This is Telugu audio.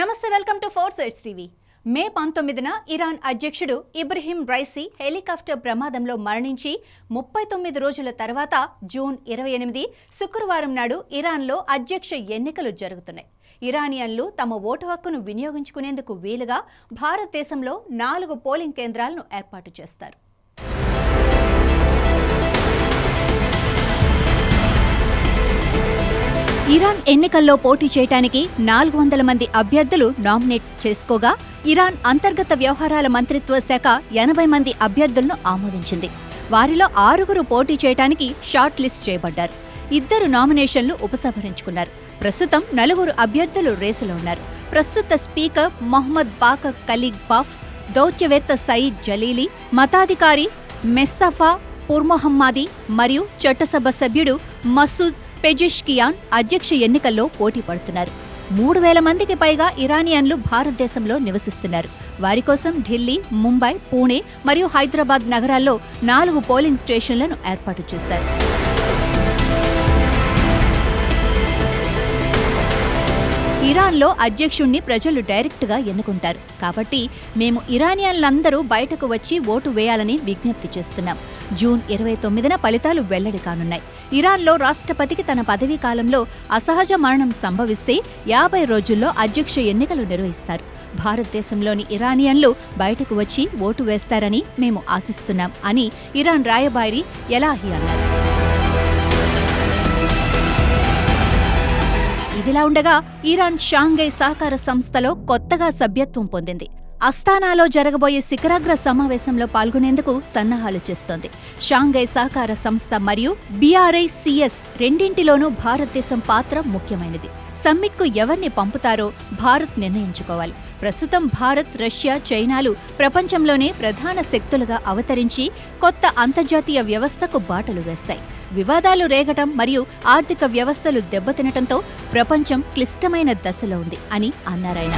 నమస్తే welcome to Four Sides TV. May పంతొమ్మిదిన ఇరాన్ అధ్యక్షుడు ఇబ్రహీం రైసీ హెలికాప్టర్ ప్రమాదంలో మరణించి ముప్పై తొమ్మిది రోజుల తర్వాత జూన్ ఇరవై ఎనిమిది శుక్రవారం నాడు ఇరాన్లో అధ్యక్ష ఎన్నికలు జరుగుతున్నాయి. ఇరానియన్లు తమ ఓటు హక్కును వినియోగించుకునేందుకు వీలుగా భారతదేశంలో నాలుగు పోలింగ్ కేంద్రాలను ఏర్పాటు చేస్తారు. ఇరాన్ ఎన్నికల్లో పోటీ చేయడానికి నాలుగు వందల మంది అభ్యర్థులు నామినేట్ చేసుకోగా ఇరాన్ అంతర్గత వ్యవహారాల మంత్రిత్వ శాఖ ఎనభై మంది అభ్యర్థులను ఆమోదించింది. వారిలో ఆరుగురు పోటీ చేయడానికి షార్ట్ లిస్ట్ చేయబడ్డారు. ఇద్దరు నామినేషన్లు ఉపసంహరించుకున్నారు. ప్రస్తుతం నలుగురు అభ్యర్థులు రేసులో ఉన్నారు. ప్రస్తుత speaker Mohammad Bagher Ghalibaf దౌత్యవేత్త సయీద్ జలీలీ మతాధికారి మెస్తఫా పుర్మొహమ్మాది మరియు చట్టసభ సభ్యుడు మసూద్ పెజెష్కియాన్ అధ్యక్ష ఎన్నికల్లో పోటీ పడుతున్నారు. మూడు వేల మందికి పైగా ఇరానియన్లు భారతదేశంలో నివసిస్తున్నారు. వారి కోసం ఢిల్లీ ముంబై పూణే మరియు హైదరాబాద్ నగరాల్లో నాలుగు పోలింగ్ స్టేషన్లను ఏర్పాటు చేశారు. ఇరాన్లో అధ్యక్షుణ్ణి ప్రజలు డైరెక్ట్గా ఎన్నుకుంటారు. కాబట్టి మేము ఇరానియన్లందరూ బయటకు వచ్చి ఓటు వేయాలని విజ్ఞప్తి చేస్తున్నాం. జూన్ ఇరవై తొమ్మిదిన ఫలితాలు వెల్లడి కానున్నాయి. ఇరాన్లో రాష్ట్రపతికి తన పదవీ కాలంలో అసహజ మరణం సంభవిస్తే యాభై రోజుల్లో అధ్యక్ష ఎన్నికలు నిర్వహిస్తారు. భారతదేశంలోని ఇరానియన్లు బయటకు వచ్చి ఓటు వేస్తారని మేము ఆశిస్తున్నాం అని ఇరాన్ రాయబారి ఎలాహి అన్నారు. ఇదిలా ఉండగా ఇరాన్ షాంఘై సహకార సంస్థలో కొత్తగా సభ్యత్వం పొందింది. అస్తానాలో జరగబోయే శిఖరాగ్ర సమావేశంలో పాల్గొనేందుకు సన్నాహాలు చేస్తోంది. షాంఘై సహకార సంస్థ మరియు బీఆర్ఐ సిఎస్ రెండింటిలోనూ భారతదేశం పాత్ర ముఖ్యమైనది. సమ్మిట్కు ఎవరిని పంపుతారో భారత్ నిర్ణయించుకోవాలి. ప్రస్తుతం భారత్ రష్యా చైనాలు ప్రపంచంలోనే ప్రధాన శక్తులుగా అవతరించి కొత్త అంతర్జాతీయ వ్యవస్థకు బాటలు వేస్తాయి. వివాదాలు రేగటం మరియు ఆర్థిక వ్యవస్థలు దెబ్బతినటంతో ప్రపంచం క్లిష్టమైన దశలో ఉంది అని అన్నారాయన.